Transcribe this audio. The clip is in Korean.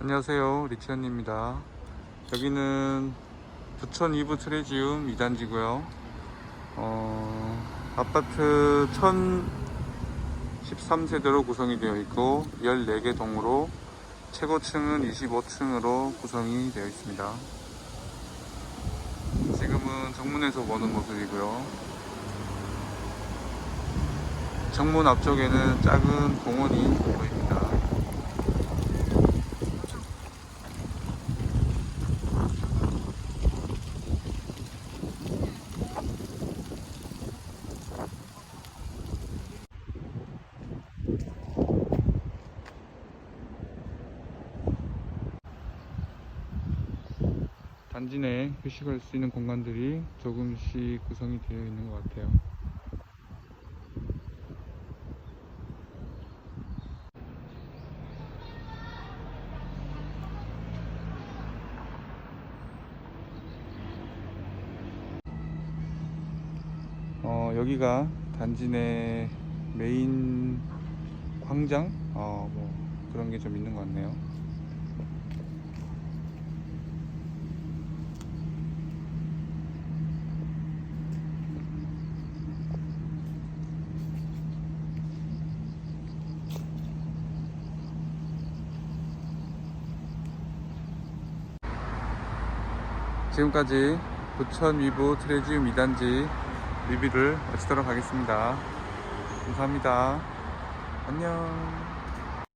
안녕하세요. 리치언입니다. 여기는 부천 이부 트레지움 2단지고요. 어, 아파트 1013세대로 구성이 되어 있고 14개 동으로 최고층은 25층으로 구성이 되어 있습니다. 지금은 정문에서 보는 모습이고요. 정문 앞쪽에는 작은 공원이 보입니다 단지 내 휴식할 수 있는 공간들이 조금씩 구성이 되어 있는 것 같아요. 어, 여기가 단지 내 메인 광장? 어, 뭐 그런 게 좀 있는 것 같네요. 지금까지 부천 위브 트레지움 2단지 리뷰를 마치도록 하겠습니다. 감사합니다. 안녕.